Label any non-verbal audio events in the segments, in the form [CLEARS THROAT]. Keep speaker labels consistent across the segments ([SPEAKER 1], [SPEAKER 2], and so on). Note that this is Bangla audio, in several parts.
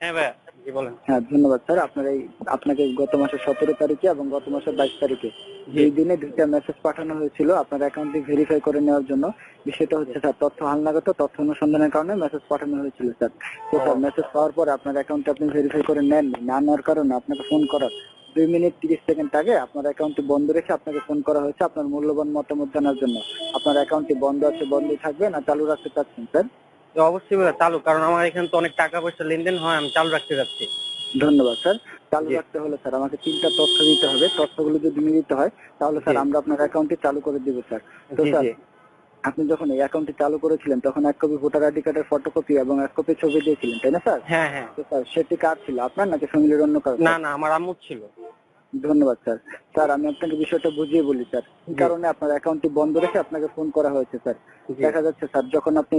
[SPEAKER 1] হ্যাঁ ভাইয়া জি বলেন।
[SPEAKER 2] হ্যাঁ ধন্যবাদ স্যার। আপনার এই আপনাকে গত মাসের সতেরো তারিখে এবং গত মাসের বাইশ তারিখে। দুই দিনে দুইটা মেসেজ পাঠানো হয়েছিল আপনার অ্যাকাউন্টটি ভেরিফাই করে নেওয়ার জন্য বিষয়টা হচ্ছে স্যার তথ্য হালনাগত তথ্য অনুসন্ধানের কারণে মেসেজ পাঠানো হয়েছিল স্যার। তো স্যার মেসেজ পাওয়ার পরে আপনার অ্যাকাউন্টে আপনি ভেরিফাই করে নেন না। নেওয়ার কারণে আপনাকে ফোন করার দুই মিনিট তিরিশ সেকেন্ড আগে আপনার অ্যাকাউন্টটি বন্ধ রেখে আপনাকে ফোন করা হয়েছে আপনার মূল্যবান মতামত জানার জন্য। আপনার অ্যাকাউন্টটি বন্ধ আছে বন্ধই থাকবে না চালু রাখতে চাচ্ছেন স্যার?
[SPEAKER 1] অবশ্যই চালু কারণ আমার এখানে তো অনেক টাকা পয়সা লেনদেন হয় আমি চালু রাখতে যাচ্ছি।
[SPEAKER 2] ধন্যবাদ স্যার। চালু রাখতে হলে স্যার আমাকে তিনটা তথ্য দিতে হবে। তথ্যগুলো যদি মিলিত হয় তাহলে স্যার আমরা আপনার অ্যাকাউন্টটি চালু করে দিব স্যার। তো স্যার আপনি যখন এই অ্যাকাউন্টটি চালু করেছিলেন তখন এক কপি ভোটার আইডি কার্ডের ফটোকপি এবং এক কপি ছবি দিয়েছিলেন তাই না স্যার?
[SPEAKER 1] হ্যাঁ হ্যাঁ।
[SPEAKER 2] তো স্যার সেটি কার ছিল? আপনার নাকি ফ্যামিলির অন্য কারও?
[SPEAKER 1] না না আমার আম্মু ছিল।
[SPEAKER 2] ধন্যবাদ স্যার। স্যার আমি আপনাকে বিষয়টা বুঝিয়ে বলি স্যার। এই কারণে আপনার অ্যাকাউন্টটি বন্ধ রেখে আপনাকে ফোন করা হয়েছে স্যার? দেখা যাচ্ছে স্যার যখন আপনি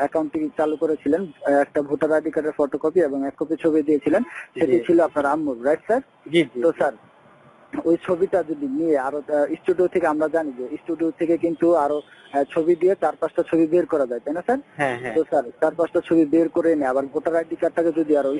[SPEAKER 2] অ্যাকাউন্টটি চালু করেছিলেন একটা ভোটার আইডি কার্ডের ফটোকপি এবং এক কপি ছবি দিয়েছিলেন সেটি ছিল আপনার আম্মুর রাইট স্যার? তো স্যার ওই ছবিটা যদি নিয়ে আরও স্টুডিও থেকে আমরা জানি যে স্টুডিও থেকে কিন্তু আরও ছবি দিয়ে চার পাঁচটা ছবি বের করা যায় তাই না স্যার?
[SPEAKER 1] হ্যাঁ হ্যাঁ।
[SPEAKER 2] তো স্যার চার পাঁচটা ছবি বের করে নিয়ে আবার ভোটার আইডি কার্ডটাকে যদি আরও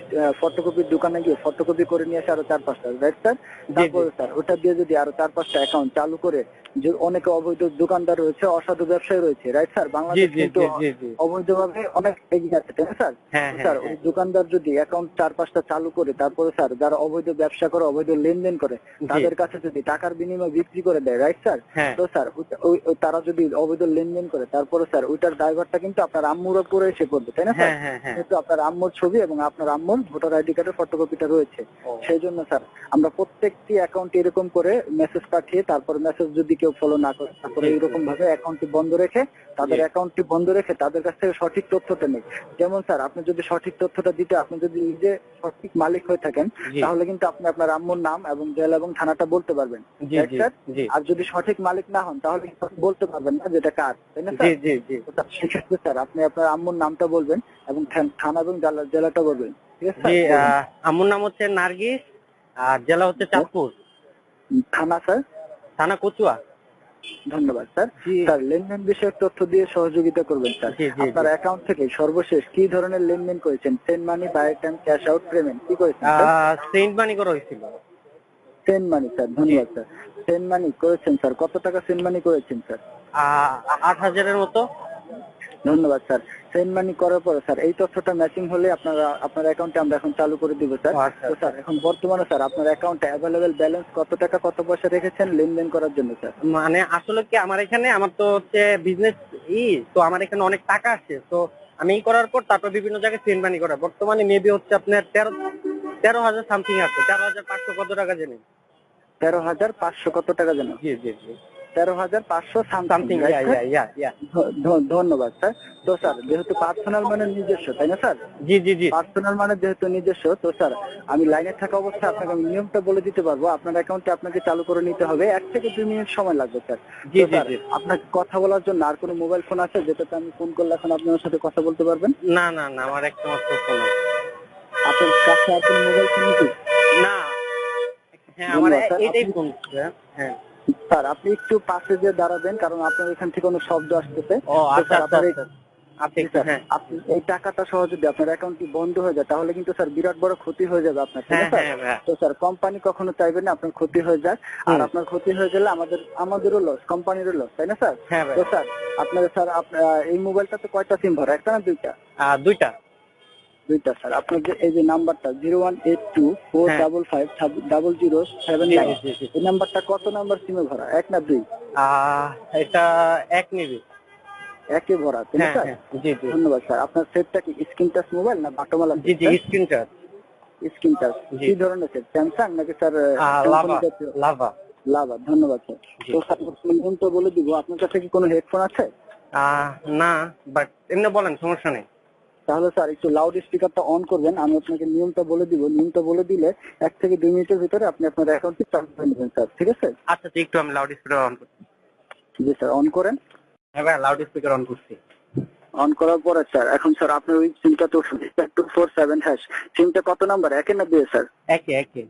[SPEAKER 2] ফটোকপির দোকানে গিয়ে ফটোকপি করে নিয়ে আসে আরও চার পাঁচটা রাইট স্যার? তারপরে স্যার ওটা দিয়ে যদি আরও চার পাঁচটা অ্যাকাউন্ট চালু করে যে অনেকে অবৈধ দোকানদার রয়েছে অসাধু ব্যবসায়ী রয়েছে রাইট স্যার বাংলাদেশ কিন্তু
[SPEAKER 1] জি
[SPEAKER 2] অবৈধভাবে অনেক এগিয়ে আছে তাই না স্যার
[SPEAKER 1] হ্যাঁ
[SPEAKER 2] স্যার
[SPEAKER 1] হ্যাঁ
[SPEAKER 2] ওই দোকানদার যদি অ্যাকাউন্ট চার পাঁচটা চালু করে তারপরে স্যার যারা অবৈধ ব্যবসা করে অবৈধ লেনদেন করে তাদের কাছে যদি টাকার বিনিময়ে বিক্রি করে দেয় রাইট স্যার
[SPEAKER 1] হ্যাঁ।
[SPEAKER 2] তো স্যার তারা যদি অবৈধ লেনদেন করে তারপরে স্যার ওইটার ড্রাইভারটা কিন্তু আপনার আম্মুর উপরে এসে পড়বে তাই না স্যার
[SPEAKER 1] হ্যাঁ হ্যাঁ হ্যাঁ।
[SPEAKER 2] যেহেতু আপনার আম্মুর ছবি এবং আপনার আম্মুর ভোটার আইডি কার্ডের ফটোকপিটা রয়েছে। সেই জন্য স্যার আমরা প্রত্যেকটি অ্যাকাউন্ট এরকম করে মেসেজ পাঠিয়ে তারপর মেসেজ যদি কেউ ফলো না করে। তারপরে। এরকম ভাবে অ্যাকাউন্টটি বন্ধ রেখে তাদের। অ্যাকাউন্টটি বন্ধ রেখে তাদের কাছ থেকে সঠিক তথ্যটা নেই। যেমন স্যার আপনি যদি সঠিক তথ্যটা দিতে আপনি যদি নিজে সঠিক মালিক হয়ে থাকেন তাহলে কিন্তু আপনি আপনার আম্মুর নাম এবং জেলা এবং থানাটা বলতে পারবেন। আর যদি সঠিক মালিক না হন তাহলে বলতে পারবেন না যেটা কার তাই না স্যার? সেক্ষেত্রে স্যার আপনি আপনার আম্মুর নামটা বলবেন এবং থানা এবং জেলাটা বলবেন। ঠিক আছে
[SPEAKER 1] আম্মুর নাম হচ্ছে নার্গিস আর জেলা হচ্ছে চাঁদপুর।
[SPEAKER 2] থানা স্যার?
[SPEAKER 1] থানা কচুয়া।
[SPEAKER 2] ধন্যবাদ স্যার। স্যার লেনদেন বিষয়ক তথ্য দিয়ে সহযোগিতা করবেন স্যার। আপনার অ্যাকাউন্ট থেকে সর্বশেষ কি ধরনের লেনদেন করেছেন? Send money buy time cash out payment কি করেছেন
[SPEAKER 1] সেন্ড মানি করা হয়েছিল।
[SPEAKER 2] সেন্ড মানি স্যার ধন্যবাদ স্যার। সেন্ড মানি করেছেন স্যার। কত টাকা সেন্ড মানি করেছেন স্যার?
[SPEAKER 1] আট হাজারের মতো।
[SPEAKER 2] ধন্যবাদ স্যার। সেন্ড মানি করার পরে স্যার এই তথ্যটা ম্যাচিং হলে আপনারা আপনার অ্যাকাউন্টে আমরা এখন চালু করে দিব স্যার।
[SPEAKER 1] আচ্ছা,
[SPEAKER 2] তো স্যার এখন বর্তমানে স্যার আপনার অ্যাকাউন্টে অ্যাভেলেবেল ব্যালেন্স কত টাকা কত পয়সা রেখেছেন লেনদেন করার জন্য স্যার?
[SPEAKER 1] মানে আসলে কি আমার এখানে আমার তো হচ্ছে বিজনেস ই তো আমার এখানে অনেক টাকা আছে। তো আমি এই করার পর তারপর বিভিন্ন জায়গায় সেন্ট মানি করা। বর্তমানে মেবি হচ্ছে আপনার তেরো তেরো হাজার সামথিং আছে। তেরো হাজার পাঁচশো কত টাকা জানি।
[SPEAKER 2] তেরো হাজার পাঁচশো কত টাকা যেন
[SPEAKER 1] জি জি জি।
[SPEAKER 2] তেরো হাজার পাঁচশো
[SPEAKER 1] সামথিং
[SPEAKER 2] ধন্যবাদ স্যার। তো স্যার যেহেতু পার্সোনাল মানে নিজস্ব তাই না স্যার?
[SPEAKER 1] জি জি জি।
[SPEAKER 2] পার্সোনাল মানে যেহেতু নিজস্ব তো স্যার আমি লাইনে থাকা অবস্থায় আপনাকে আমি নিয়মটা বলে দিতে পারব। আপনার অ্যাকাউন্টে আপনাকে চালু করে নিতে হবে। এক থেকে দুই মিনিট সময় লাগবে স্যার।
[SPEAKER 1] জি
[SPEAKER 2] স্যার
[SPEAKER 1] জি।
[SPEAKER 2] আপনাকে কথা বলার জন্য আর কোনো মোবাইল ফোন আছে যেটাতে আমি ফোন করলে এখন আপনার সাথে কথা বলতে পারবেন?
[SPEAKER 1] না না না আমার একটা মাত্র ফোন আছে।
[SPEAKER 2] আপনার কাছে আর কোনো মোবাইল ফোন নেই
[SPEAKER 1] না। হ্যাঁ আমার এটাই ফোন হ্যাঁ।
[SPEAKER 2] স্যার আপনি একটু পাশে যে দাঁড়াবেন কারণ আপনার এখান থেকে কোনো শব্দ আসতেছে।
[SPEAKER 1] আচ্ছা আচ্ছা আচ্ছা। আপনি হ্যাঁ।
[SPEAKER 2] এই টাকাটা সহ যদি আপনার অ্যাকাউন্টটি বন্ধ হয়ে যায় তাহলে কিন্তু স্যার বিরাট বড় ক্ষতি হয়ে যাবে আপনার ঠিক
[SPEAKER 1] হ্যাঁ
[SPEAKER 2] আছে?
[SPEAKER 1] হ্যাঁ।
[SPEAKER 2] তো স্যার কোম্পানি কখনো চাইবে না আপনার ক্ষতি হয়ে যাক আর আপনার ক্ষতি হয়ে গেলে আমাদের আমাদেরও লস কোম্পানিরও লস তাই না স্যার? তো স্যার আপনার স্যার এই মোবাইলটাতে কয়টা সিম ভরা? একটা না দুইটা?
[SPEAKER 1] দুইটা।
[SPEAKER 2] দুইটা স্যার। আপনার যে এই যে নাম্বারটা zero one eight two four
[SPEAKER 1] হ্যাঁ।
[SPEAKER 2] Double five double zero seven nine এই নাম্বারটা কত নাম্বার সিমে ভরা? এক না দুই?
[SPEAKER 1] এটা এক নিবি।
[SPEAKER 2] একে ভরা তাই না
[SPEAKER 1] হ্যাঁ হ্যাঁ জি জি।
[SPEAKER 2] ধন্যবাদ স্যার। আপনার সেটটা কি স্ক্রিন টাচ মোবাইল না বাটোমালা
[SPEAKER 1] জি জি স্ক্রিন টাচ
[SPEAKER 2] স্ক্রিন টাচ। কি ধরনের সেট? স্যামসাং নাকি স্যার
[SPEAKER 1] লাভা লাভা
[SPEAKER 2] লাভা ধন্যবাদ স্যার। তো স্যার নিয়মটা বলে দিব আপনার কাছে কি কোনো হেডফোন আছে?
[SPEAKER 1] না বাট এমনি বলেন সমস্যা নেই।
[SPEAKER 2] তাহলে স্যার একটু লাউড স্পিকারটা অন করবেন আমি আপনাকে নিয়মটা বলে দিব। নিয়মটা বলে দিলে এক থেকে দুই মিনিটের ভিতরে আপনি আপনার অ্যাকাউন্টটি চালু করে নেবেন স্যার। ঠিক আছে?
[SPEAKER 1] আচ্ছা ঠিক একটু আমি লাউড স্পিকার অন করছি।
[SPEAKER 2] জি স্যার অন করেন।
[SPEAKER 1] হ্যাঁ ভাই লাউড স্পিকার অন করছি।
[SPEAKER 2] অন করার পরে স্যার এখন স্যার আপনার ওই সিমটা তো টু ফোর সেভেন হ্যাশ সিমটা কত নাম্বার একে না দিয়ে স্যার?
[SPEAKER 1] একে একে।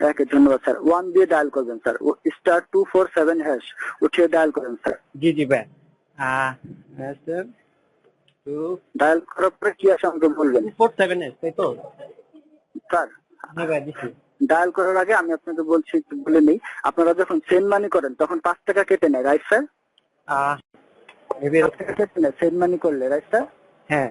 [SPEAKER 2] একে ধন্যবাদ স্যার। ওয়ান দিয়ে ডায়াল করবেন sir. Star two four seven hash উঠিয়ে ডায়াল করেন স্যার।
[SPEAKER 1] জি জি ভাই। আহ, স্যার। টু
[SPEAKER 2] ডায়াল করার পরে কি আছে আমাকে বলবেন?
[SPEAKER 1] ফোর সেভেন এস তাই তো?
[SPEAKER 2] স্যার
[SPEAKER 1] হ্যাঁ ভাই
[SPEAKER 2] ডায়াল করার আগে আমি আপনাকে বলছি বলে নেই। আপনারা যখন সেন্ড মানি করেন তখন পাঁচ টাকা কেটে নেয় রাইট স্যার পাঁচ টাকা কেটে নেয় সেন্ড মানি করলে রাইট স্যার
[SPEAKER 1] হ্যাঁ।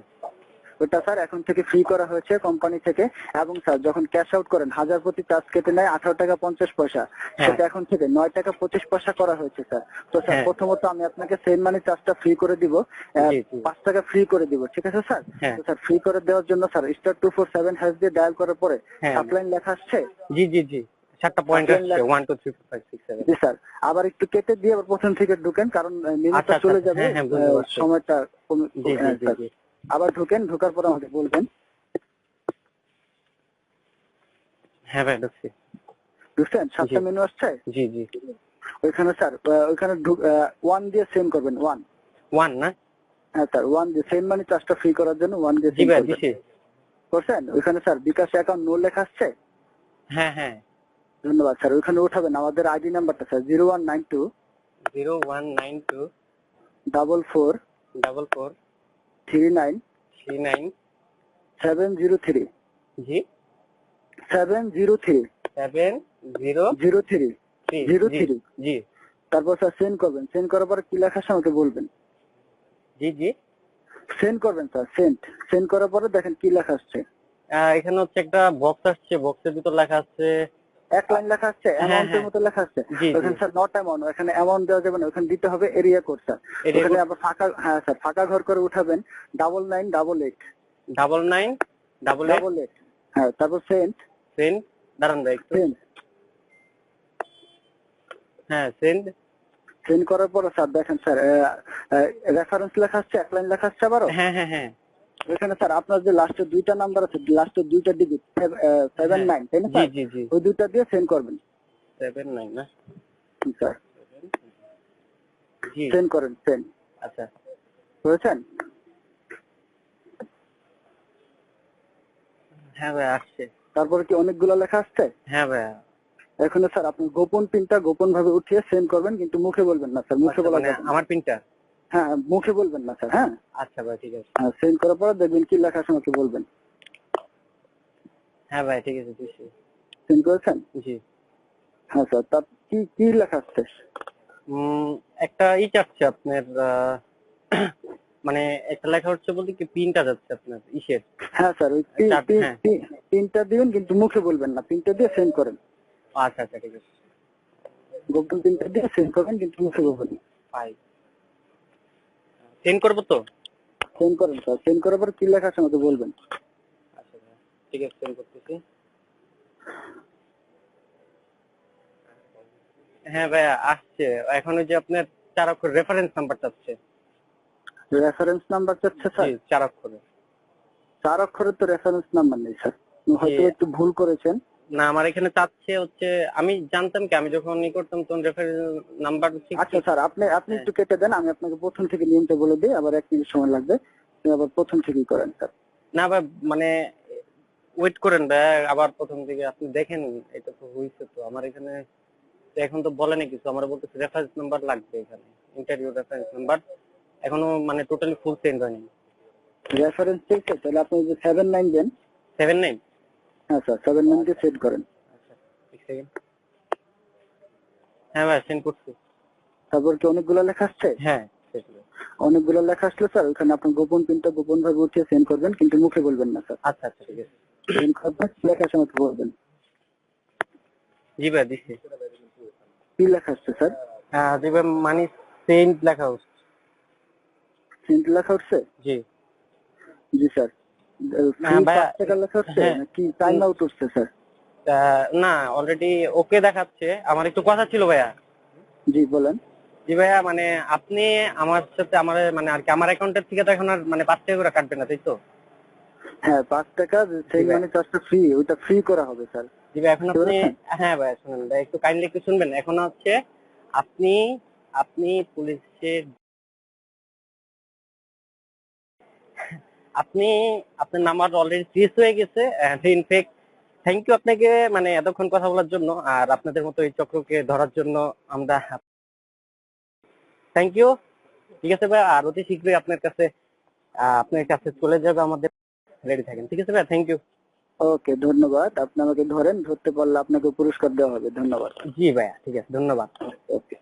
[SPEAKER 2] ওটা স্যার এখন থেকে ফ্রি করা হয়েছে কোম্পানি থেকে। এবং স্যার যখন ক্যাশ আউট করেন হাজার প্রতি চার্জ কেটে নেয় আঠারো টাকা পঞ্চাশ পয়সা। সেটা এখন থেকে নয় টাকা পঁচিশ পয়সা করা হয়েছে স্যার। তো স্যার
[SPEAKER 1] হ্যাঁ।
[SPEAKER 2] প্রথমত আমি আপনাকে সেন্ড মানি চার্জটা ফ্রি করে দিব। পাঁচ টাকা ফ্রি করে দিব ঠিক আছে স্যার?
[SPEAKER 1] হ্যাঁ।
[SPEAKER 2] তো স্যার ফ্রি করে দেওয়ার জন্য sir star two four seven hash দিয়ে ডায়াল করার পরে
[SPEAKER 1] হ্যাঁ।
[SPEAKER 2] সাপ্লাইন লেখা আসছে?
[SPEAKER 1] জি জি জি। পয়েন্ট আসছে
[SPEAKER 2] স্যার। আবার একটু কেটে দিয়ে আবার প্রথম থেকে ঢুকেন কারণ
[SPEAKER 1] আচ্ছা,
[SPEAKER 2] মিনিটটা
[SPEAKER 1] আচ্ছা,
[SPEAKER 2] চলে যাবে
[SPEAKER 1] হ্যাঁ, হ্যাঁ।
[SPEAKER 2] সময়টা কমে- আবার ঢুকেন ঢোকার পর আমাকে বলবেন।
[SPEAKER 1] হ্যাঁ ভাই। ঢুকছি
[SPEAKER 2] বুঝছেন? সাতটা মেনু আসছে?
[SPEAKER 1] জি জি।
[SPEAKER 2] ওইখানে স্যার ওইখানে ওয়ান দিয়ে সেন্ড করবেন ওয়ান
[SPEAKER 1] ওয়ান না?
[SPEAKER 2] হ্যাঁ স্যার ওয়ান দিয়ে সেন্ড মানি চার্জটা ফ্রি করার জন্য ওয়ান দিয়ে
[SPEAKER 1] জি
[SPEAKER 2] সেন্ড করবেন। করছেন ওইখানে স্যার বিকাশ অ্যাকাউন্ট নো লেখা আসছে?
[SPEAKER 1] হ্যাঁ হ্যাঁ।
[SPEAKER 2] ধন্যবাদ স্যার ওইখানে উঠাবেন। আমাদের আইডি নাম্বারটা sir zero one nine two
[SPEAKER 1] zero one nine two
[SPEAKER 2] double four
[SPEAKER 1] double four
[SPEAKER 2] three nine
[SPEAKER 1] three nine
[SPEAKER 2] seven zero three
[SPEAKER 1] জি।
[SPEAKER 2] Seven zero three
[SPEAKER 1] seven zero
[SPEAKER 2] zero three zero three
[SPEAKER 1] জি
[SPEAKER 2] তারপর স্যার সেন্ড করবেন। সেন্ড করার পর কি লেখা আসছে আমাকে বলবেন।
[SPEAKER 1] জি জি।
[SPEAKER 2] সেন্ড করবেন স্যার সেন্ড সেন্ড করার পরে দেখেন কি লেখা আসছে।
[SPEAKER 1] এখানে হচ্ছে একটা বক্স আসছে বক্সের ভিতর লেখা আছে
[SPEAKER 2] এক লাইন লেখা আসছে অ্যামাউন্টের
[SPEAKER 1] হ্যাঁ।
[SPEAKER 2] মতো লেখা আসছে
[SPEAKER 1] জি,
[SPEAKER 2] ওখানে স্যার নট অ্যামাউন্ট এখানে অ্যামাউন্ট দেওয়া যাবে না ওখানে দিতে হবে এরিয়া কোড স্যার। ওখানে আবার ফাঁকা হ্যাঁ স্যার ফাঁকা ঘর করে উঠাবেন double nine double eight
[SPEAKER 1] double nine double
[SPEAKER 2] double eight হ্যাঁ তারপর সেন্ড
[SPEAKER 1] সেন্ড দাঁড়ান ভাই একটু। হ্যাঁ সেন্ড
[SPEAKER 2] সেন্ড করার পরে স্যার দেখেন স্যার রেফারেন্স লেখা আসছে এক লাইন লেখা আসছে আবারও?
[SPEAKER 1] হ্যাঁ হ্যাঁ হ্যাঁ।
[SPEAKER 2] ওখানে স্যার আপনার যে লাস্টের দুইটা নাম্বার আছে লাস্টের দুইটা ডিজিট সেভেন নাইন তাই না
[SPEAKER 1] জি জি জি।
[SPEAKER 2] ওই দুইটা দিয়ে সেন্ড করবেন।
[SPEAKER 1] সেভেন নাইন না?
[SPEAKER 2] স্যার। সেন্ড করেন সেন্ড
[SPEAKER 1] আচ্ছা।
[SPEAKER 2] বুঝেছেন
[SPEAKER 1] হ্যাঁ ভাই আসছে।
[SPEAKER 2] তারপরে কি অনেকগুলো লেখা আসছে?
[SPEAKER 1] হ্যাঁ ভাই।
[SPEAKER 2] এখানে স্যার আপনি গোপন পিনটা গোপন ভাবে উঠিয়ে সেন্ড করবেন কিন্তু মুখে বলবেন না স্যার। মুখে
[SPEAKER 1] আচ্ছা,
[SPEAKER 2] বলা
[SPEAKER 1] মানে। আমার পিনটা
[SPEAKER 2] হ্যাঁ মুখে বলবেন না স্যার হ্যাঁ?
[SPEAKER 1] আচ্ছা ভাই ঠিক আছে।
[SPEAKER 2] হ্যাঁ সেন্ড করার পর দেখবেন কি লেখা আছে আমাকে বলবেন।
[SPEAKER 1] হ্যাঁ ভাই ঠিক আছে
[SPEAKER 2] সেন্ড করেছেন?
[SPEAKER 1] জি।
[SPEAKER 2] হ্যাঁ স্যার তার কি কি লেখা
[SPEAKER 1] আছে? একটা ই চাচ্ছে আপনার [CLEARS THROAT] মানে একটা লেখা হচ্ছে বলতে কি পিনটা যাচ্ছে আপনার ইসের।
[SPEAKER 2] হ্যাঁ স্যার ওই পিন-
[SPEAKER 1] চার-
[SPEAKER 2] পিন-
[SPEAKER 1] হ্যাঁ।
[SPEAKER 2] পিনটা দিবেন কিন্তু মুখে বলবেন না পিনটা দিয়ে সেন্ড করেন।
[SPEAKER 1] আচ্ছা আচ্ছা ঠিক আছে।
[SPEAKER 2] গোপন পিনটা দিয়ে সেন্ড করবেন কিন্তু মুখে বলবেন না।
[SPEAKER 1] পাই। সেন্ড করব তো?
[SPEAKER 2] সেন্ড করেন স্যার সেন্ড করার পর কি লেখা আছে আমাকে বলবেন।
[SPEAKER 1] আচ্ছা ঠিক আছে সেন্ড করতেছি। হ্যাঁ ভাইয়া আসছে। এখন ওই যে আপনার চার অক্ষর রেফারেন্স নাম্বারটা আসছে।
[SPEAKER 2] রেফারেন্স নাম্বার চাচ্ছে স্যার
[SPEAKER 1] চার অক্ষরে
[SPEAKER 2] চার অক্ষরের তো রেফারেন্স নাম্বার নেই স্যার হয়তো। একটু ভুল করেছেন।
[SPEAKER 1] না আমার এখানে চাচ্ছে হচ্ছে আমি জানতাম কি আমি যখন ই করতাম তখন রেফারেন্স নাম্বার
[SPEAKER 2] আচ্ছা স্যার আপনি আপনি। একটু কেটে দেন আমি আপনাকে প্রথম থেকে নিয়মটা বলে দিই আবার এক মিনিট সময় লাগবে আপনি আবার প্রথম থেকেই করেন স্যার।
[SPEAKER 1] না ভাই মানে ওয়েট করেন ভাই আবার প্রথম থেকে আপনি দেখেন এটা তো হয়েছে তো আমার এখানে এখন তো বলেনি কিছু আমার বলতেছে রেফারেন্স নাম্বার লাগবে এখানে ইন্টারভিউ রেফারেন্স নাম্বার এখনও মানে টোটালি ফুল চেঞ্জ হয়নি।
[SPEAKER 2] রেফারেন্স চেয়েছে তাহলে আপনি যে সেভেন নাইন দেন।
[SPEAKER 1] সেভেন নাইন
[SPEAKER 2] হ্যাঁ স্যার সেভেন নাইন দিয়ে সেট করেন।
[SPEAKER 1] আচ্ছা হ্যাঁ ভাই সেন্ড করছি।
[SPEAKER 2] তারপর কি অনেকগুলো লেখা আসছে?
[SPEAKER 1] হ্যাঁ।
[SPEAKER 2] অনেকগুলো লেখা আসলে স্যার ওখানে আপনার গোপন পিনটা গোপন ভাবে উঠিয়ে সেন্ড করবেন কিন্তু মুখে বলবেন না স্যার
[SPEAKER 1] আচ্ছা আচ্ছা ঠিক আছে।
[SPEAKER 2] সেন্ড করবেন কি লেখা আমাকে বলবেন?
[SPEAKER 1] জি ভাই
[SPEAKER 2] কি লেখা আসছে স্যার
[SPEAKER 1] হ্যাঁ জি ভাই মানি সেন্ট লেখা হচ্ছে।
[SPEAKER 2] সেন্ট লেখা উঠছে
[SPEAKER 1] জি।
[SPEAKER 2] জি স্যার
[SPEAKER 1] হ্যাঁ, ভাইয়া, হ্যাঁ।
[SPEAKER 2] টাইম আউট স্যার
[SPEAKER 1] না অলরেডি ওকে দেখাচ্ছে। আমার একটু কথা ছিল ভাইয়া।
[SPEAKER 2] জি বলেন।
[SPEAKER 1] জি ভাইয়া মানে আপনি আমার সাথে আমার মানে আর কি আমার অ্যাকাউন্টের থেকে তো এখন আর মানে পাঁচ টাকা করে কাটবে না তাই তো?
[SPEAKER 2] হ্যাঁ পাঁচ টাকা সেই। মানে চার্জটা ফ্রি ওটা ফ্রি করা হবে স্যার
[SPEAKER 1] জি ভাই এখন আপনি হ্যাঁ ভাই শুনুন একটু কাইন্ডলি একটু শুনবেন। এখন হচ্ছে আপনি আপনি পুলিশের আপনি আপনার নাম্বার অলরেডি ফ্রিজ হয়ে গেছে ইনফেক্ট থ্যাংক ইউ আপনাকে মানে এতক্ষণ কথা বলার জন্য আর আপনাদের মতো এই চক্রকে ধরার জন্য আমরা থ্যাংক ইউ ঠিক আছে ভাই? আর অতি শীঘ্রই আপনার কাছে আপনার কাছে চলে যাবে আমাদের রেডি থাকেন ঠিক আছে ভাই? থ্যাংক ইউ
[SPEAKER 2] ওকে ধন্যবাদ। আপনি আমাকে ধরেন ধরতে পারলে আপনাকে পুরস্কার দেওয়া হবে। ধন্যবাদ।
[SPEAKER 1] জি ভাইয়া ঠিক আছে ধন্যবাদ।
[SPEAKER 2] ওকে